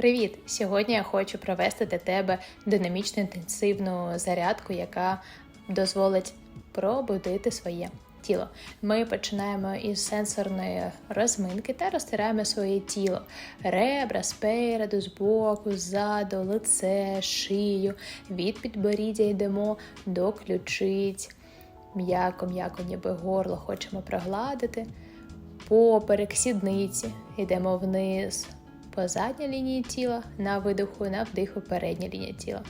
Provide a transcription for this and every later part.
Привіт! Сьогодні я хочу провести для тебе динамічну інтенсивну зарядку, яка дозволить пробудити своє тіло. Ми починаємо із сенсорної розминки та розтираємо своє тіло, ребра спереду, збоку, ззаду, лице, шию. Від підборіддя йдемо до ключиць. М'яко, м'яко, ніби горло хочемо прогладити. Поперек сідниці йдемо вниз по задній лінії тіла, на видиху, на вдиху передня лінія тіла.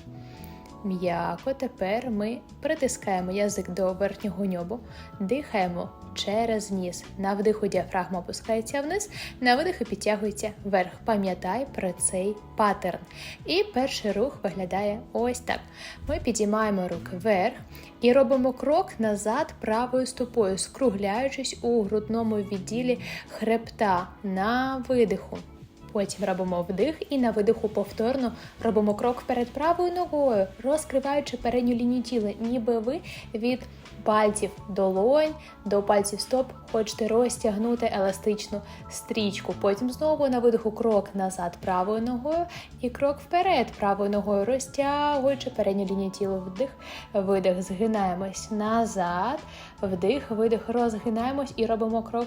М'яко тепер ми притискаємо язик до верхнього ньобу, дихаємо через ніс. На вдиху діафрагма опускається вниз, на видиху підтягується вверх. Пам'ятай про цей паттерн. І перший рух виглядає ось так. Ми підіймаємо руки вверх і робимо крок назад правою стопою, скругляючись у грудному відділі хребта на видиху. Потім робимо вдих і на видиху повторно робимо крок перед правою ногою, розкриваючи передню лінію тіла, ніби ви від пальців долонь до пальців стоп хочете розтягнути еластичну стрічку. Потім знову на видиху крок назад правою ногою і крок вперед правою ногою, розтягуючи передню лінію тіла. Вдих, видих, згинаємось назад, вдих, видих, розгинаємось і робимо крок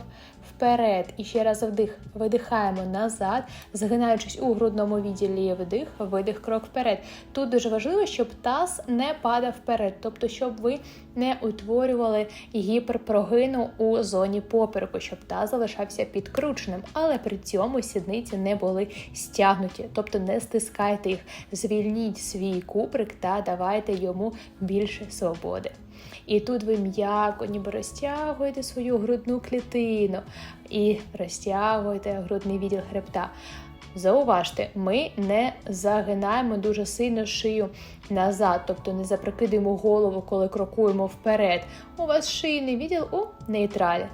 вперед. І ще раз вдих, видихаємо назад, згинаючись у грудному відділі вдих, видих, крок вперед. Тут дуже важливо, щоб таз не падав вперед, тобто, щоб ви не утворювали гіперпрогину у зоні попереку, щоб таз залишався підкрученим, але при цьому сідниці не були стягнуті, тобто не стискайте їх, звільніть свій куприк та давайте йому більше свободи. І тут ви м'яко, ніби розтягуєте свою грудну клітину і розтягуєте грудний відділ хребта. Зауважте, ми не загинаємо дуже сильно шию назад, тобто не запрокидуємо голову, коли крокуємо вперед. У вас шийний відділ у нейтралі.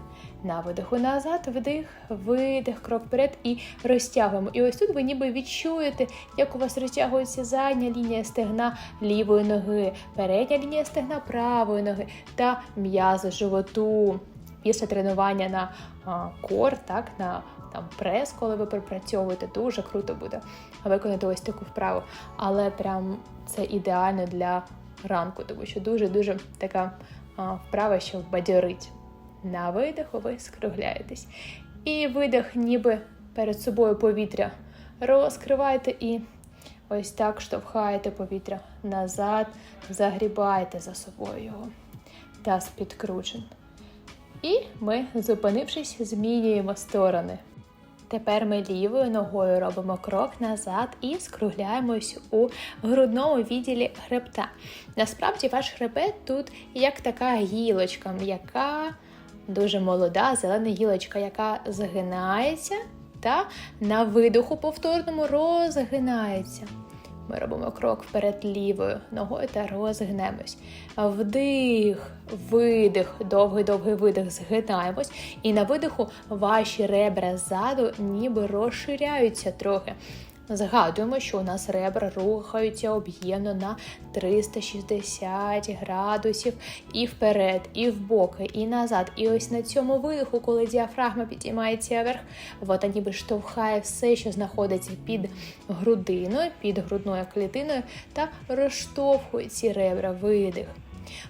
На видиху назад, вдих, видих, крок вперед і розтягуємо. І ось тут ви ніби відчуєте, як у вас розтягується задня лінія стегна лівої ноги, передня лінія стегна правої ноги та м'язи животу. Після тренування на кор, так, на там прес, коли ви пропрацьовуєте, дуже круто буде виконати ось таку вправу. Але прям це ідеально для ранку, тому що дуже-дуже така а, вправа, що бадьорить. На видиху ви скругляєтесь. І видих, ніби перед собою повітря розкриваєте і ось так штовхаєте повітря назад, загрібаєте за собою його. Таз підкручен. І ми, зупинившись, змінюємо сторони. Тепер ми лівою ногою робимо крок назад і скругляємось у грудному відділі хребта. Насправді, ваш хребет тут як така гілочка, м'яка, дуже молода, зелена гілочка, яка згинається та на видоху повторному розгинається. Ми робимо крок вперед лівою ногою та розгнемось. Вдих, видих, довгий-довгий видих, згинаємось. І на видиху ваші ребра ззаду ніби розширяються трохи. Згадуємо, що у нас ребра рухаються об'ємно на 360 градусів і вперед, і в боки, і назад. І ось на цьому видиху, коли діафрагма підіймається вверх, вона ніби штовхає все, що знаходиться під грудиною, під грудною клітиною, та розштовхує ці ребра видих.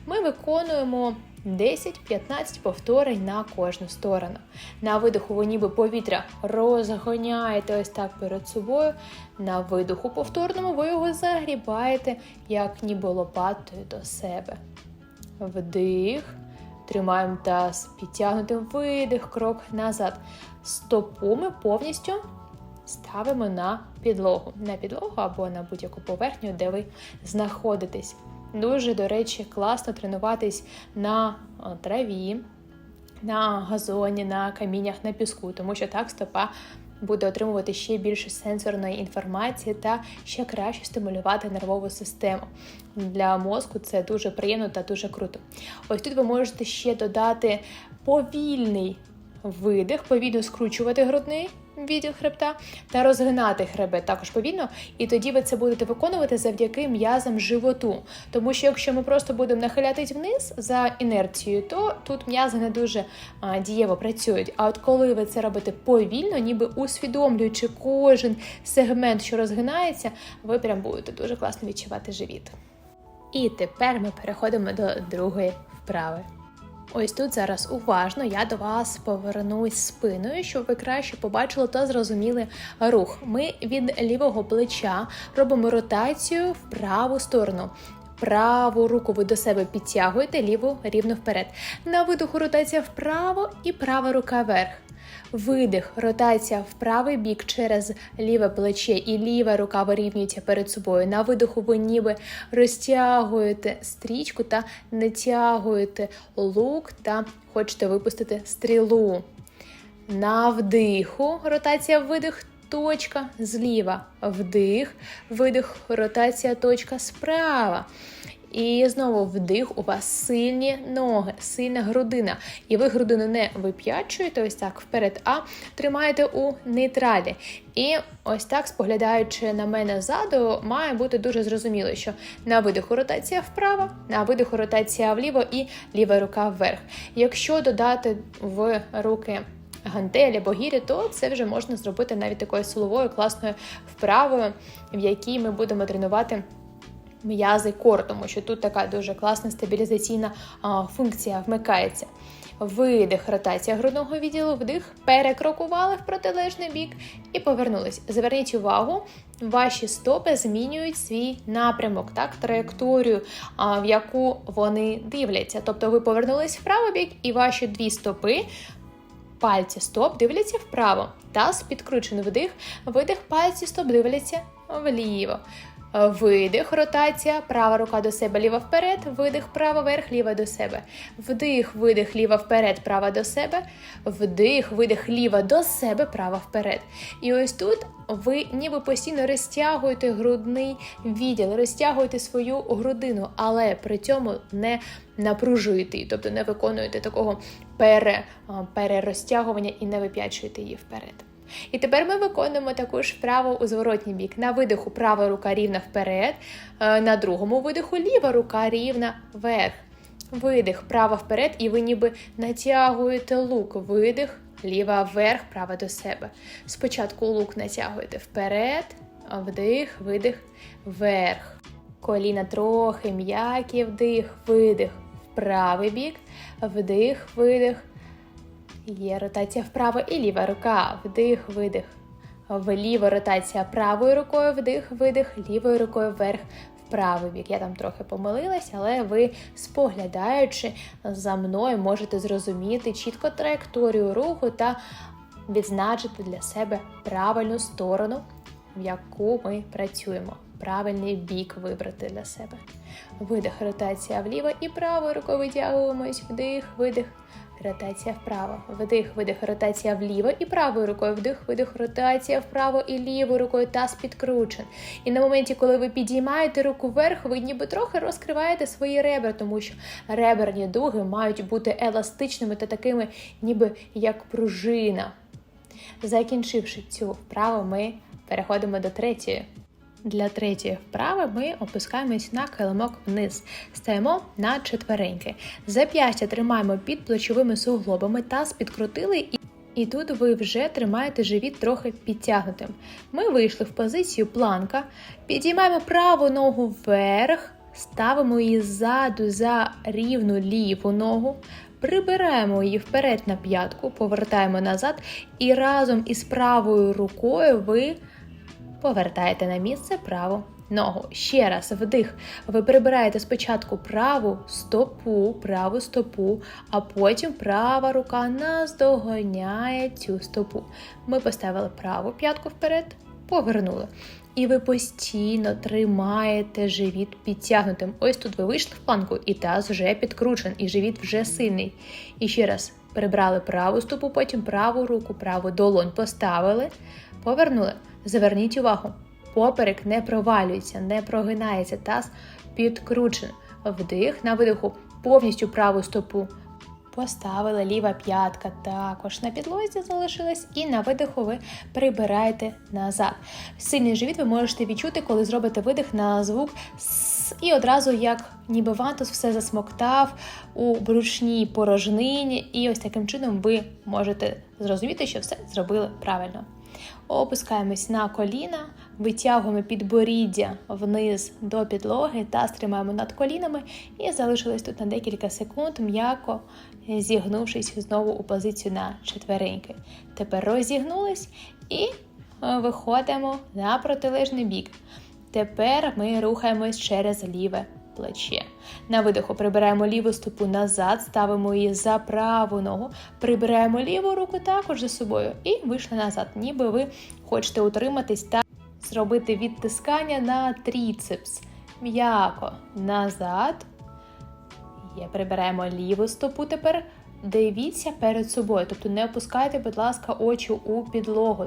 Ми виконуємо 10-15 повторень на кожну сторону. На видиху ви ніби повітря розгоняєте ось так перед собою. На видиху повторному ви його загрібаєте, як ніби лопатою до себе. Вдих. Тримаємо таз, підтягнутим видих, крок назад. Стопу ми повністю ставимо на підлогу. На підлогу або на будь-яку поверхню, де ви знаходитесь. Дуже, до речі, класно тренуватись на траві, на газоні, на каміннях, на піску, тому що так стопа буде отримувати ще більше сенсорної інформації та ще краще стимулювати нервову систему. Для мозку це дуже приємно та дуже круто. Ось тут ви можете ще додати повільний видих, повільно скручувати грудний відділ хребта та розгинати хребет також повільно. І тоді ви це будете виконувати завдяки м'язам животу. Тому що якщо ми просто будемо нахилятись вниз за інерцією, то тут м'язи не дуже а, дієво працюють. А от коли ви це робите повільно, ніби усвідомлюючи кожен сегмент, що розгинається, ви прям будете дуже класно відчувати живіт. І тепер ми переходимо до другої вправи. Ось тут зараз уважно я до вас повернусь спиною, щоб ви краще побачили та зрозуміли рух. Ми від лівого плеча робимо ротацію в праву сторону. Праву руку ви до себе підтягуєте, ліву рівно вперед. На видоху ротація вправо і права рука вверх. Видих, ротація в правий бік через ліве плече і ліва рука вирівнюється перед собою. На видоху ви ніби розтягуєте стрічку та натягуєте лук та хочете випустити стрілу. На вдиху, ротація видих, точка зліва. Вдих, видих, ротація, точка справа. І знову вдих, у вас сильні ноги, сильна грудина. І ви грудину не вип'ячуєте ось так вперед, а тримаєте у нейтралі. І ось так, споглядаючи на мене ззаду, має бути дуже зрозуміло, що на видиху ротація вправо, на видиху ротація вліво і ліва рука вверх. Якщо додати в руки гантель або гірі, то це вже можна зробити навіть такою силовою класною вправою, в якій ми будемо тренувати м'язи кор, тому що тут така дуже класна стабілізаційна функція вмикається. Видих, ротація грудного відділу, вдих, перекрокували в протилежний бік і повернулись. Зверніть увагу, ваші стопи змінюють свій напрямок, так, траєкторію, в яку вони дивляться. Тобто ви повернулись в правий бік, і ваші дві стопи. Пальці стоп дивляться вправо. Таз підкручений вдих, видих, пальці стоп дивляться вліво. Видих, ротація, права рука до себе, ліва вперед, видих, права вверх, ліва до себе. Вдих, видих, ліва вперед, права до себе. Вдих, видих, ліва до себе, права вперед. І ось тут ви ніби постійно розтягуєте грудний відділ, розтягуєте свою грудину, але при цьому не напружуєте її, тобто не виконуєте такого пере, перерозтягування і не вип'ячуєте її вперед. І тепер ми виконуємо таку ж вправу у зворотній бік. На видиху права рука рівна вперед, е, на другому видиху ліва рука рівна вверх. Видих, права вперед, і ви ніби натягуєте лук. Видих, ліва вверх, права до себе. Спочатку лук натягуєте вперед, вдих, видих, вверх. Коліна трохи м'які, вдих, видих, в правий бік, вдих, видих, Є ротація вправо і ліва рука. Вдих, видих. Вліво ротація правою рукою, вдих, видих, лівою рукою вверх правий бік. Я там трохи помилилась, але ви, споглядаючи за мною, можете зрозуміти чітко траєкторію руху та відзначити для себе правильну сторону, в яку ми працюємо. Правильний бік вибрати для себе. Видих, ротація вліво і правою рукою витягуємось, вдих, видих ротація вправо. Вдих, видих, ротація вліво і правою рукою. Вдих, видих, ротація вправо і лівою рукою таз підкручен. І на моменті, коли ви підіймаєте руку вверх, ви ніби трохи розкриваєте свої ребра, тому що реберні дуги мають бути еластичними та такими, ніби як пружина. Закінчивши цю вправу, ми переходимо до третьої. Для третьої вправи ми опускаємось на килимок вниз, стаємо на четвереньки. Зап'ястя тримаємо під плечовими суглобами, таз підкрутили і. І тут ви вже тримаєте живіт трохи підтягнутим. Ми вийшли в позицію планка, підіймаємо праву ногу вверх, ставимо її ззаду за рівну ліву ногу, прибираємо її вперед на п'ятку, повертаємо назад, і разом із правою рукою ви повертаєте на місце праву ногу. Ще раз вдих. Ви прибираєте спочатку праву стопу, праву стопу, а потім права рука наздоганяє цю стопу. Ми поставили праву п'ятку вперед, повернули. І ви постійно тримаєте живіт підтягнутим. Ось тут ви вийшли в планку, і таз вже підкручен, і живіт вже сильний. І ще раз прибрали праву стопу, потім праву руку, праву долонь поставили, повернули. Зверніть увагу, поперек не провалюється, не прогинається, таз підкручений. Вдих на видиху повністю праву стопу поставили, ліва п'ятка також на підлозі залишилась, і на видиху ви прибираєте назад. Сильний живіт ви можете відчути, коли зробите видих на звук «с», і одразу як ніби вантус все засмоктав у брушній порожнині, і ось таким чином ви можете зрозуміти, що все зробили правильно. Опускаємось на коліна, витягуємо підборіддя вниз до підлоги та тримаємо над колінами і залишились тут на декілька секунд, м'яко зігнувшись знову у позицію на четвереньки. Тепер розігнулись і е, виходимо на протилежний бік. Тепер ми рухаємось через ліве плече. На видиху прибираємо ліву стопу назад, ставимо її за праву ногу, прибираємо ліву руку також за собою і вийшли назад, ніби ви хочете утриматись та зробити відтискання на тріцепс. М'яко назад. Є, прибираємо ліву стопу тепер. Дивіться перед собою, тобто не опускайте, будь ласка, очі у підлогу.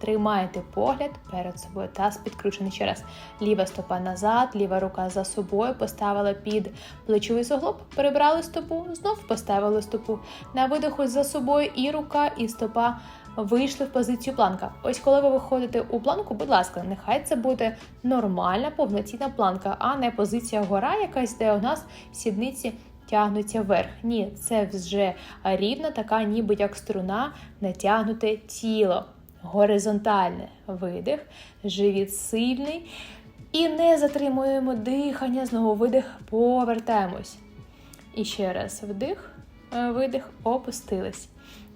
Тримайте погляд перед собою, таз підкручений ще раз. Ліва стопа назад, ліва рука за собою, поставила під плечовий суглоб, перебрали стопу, знов поставили стопу. На видиху за собою і рука, і стопа вийшли в позицію планка. Ось коли ви виходите у планку, будь ласка, нехай це буде нормальна повноцінна планка, а не позиція гора, якась, де у нас сідниці. Тягнуться вверх. Ні, це вже рівна, така, ніби як струна, натягнуте тіло горизонтальний видих, живіт сильний. І не затримуємо дихання, знову видих, повертаємось. І ще раз вдих, е, видих, опустились.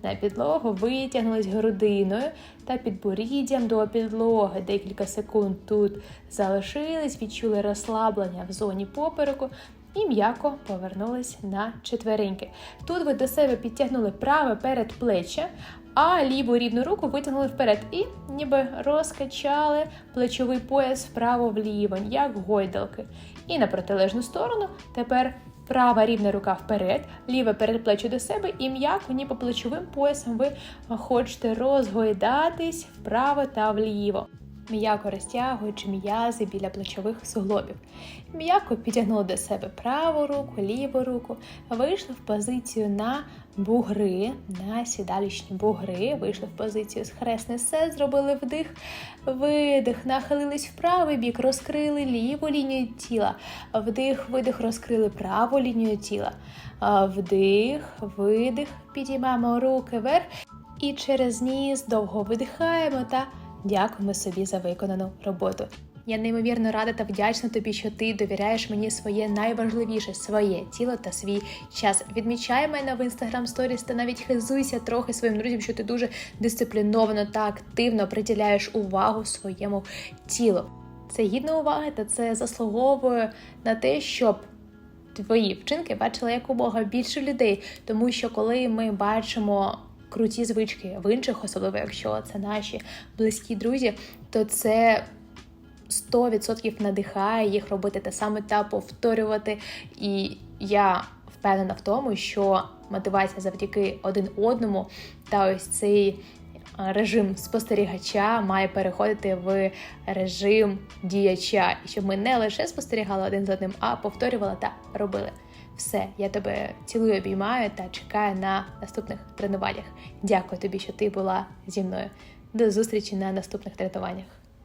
На підлогу витягнулись грудиною та підборіддям до підлоги. Декілька секунд тут залишились, відчули розслаблення в зоні попереку і м'яко повернулись на четвереньки. Тут ви до себе підтягнули праве передплече, а ліву рівну руку витягнули вперед і ніби розкачали плечовий пояс вправо-вліво, як гойдалки. І на протилежну сторону тепер права рівна рука вперед, ліве передплече до себе і м'яко, ніби плечовим поясом ви хочете розгойдатись вправо та вліво м'яко розтягуючи м'язи біля плечових суглобів. М'яко підтягнули до себе праву руку, ліву руку, вийшли в позицію на бугри, на сідалічні бугри, вийшли в позицію схресний сет, зробили вдих, видих, нахилились в правий бік, розкрили ліву лінію тіла, вдих, видих, розкрили праву лінію тіла. Вдих, видих, підіймаємо руки вверх і через ніс довго видихаємо та Дякуємо собі за виконану роботу. Я неймовірно рада та вдячна тобі, що ти довіряєш мені своє найважливіше своє тіло та свій час. Відмічай мене в інстаграм сторіс та навіть хизуйся трохи своїм друзям, що ти дуже дисципліновано та активно приділяєш увагу своєму тілу. Це гідно уваги, та це заслуговує на те, щоб твої вчинки бачили якомога більше людей, тому що коли ми бачимо круті звички в інших, особливо якщо це наші близькі друзі, то це 100% надихає їх робити те саме та повторювати. І я впевнена в тому, що мотивація завдяки один одному та ось цей. Режим спостерігача має переходити в режим діяча, і щоб ми не лише спостерігали один за одним, а повторювали та робили. Все, я тебе цілую, обіймаю та чекаю на наступних тренуваннях. Дякую тобі, що ти була зі мною. До зустрічі на наступних тренуваннях.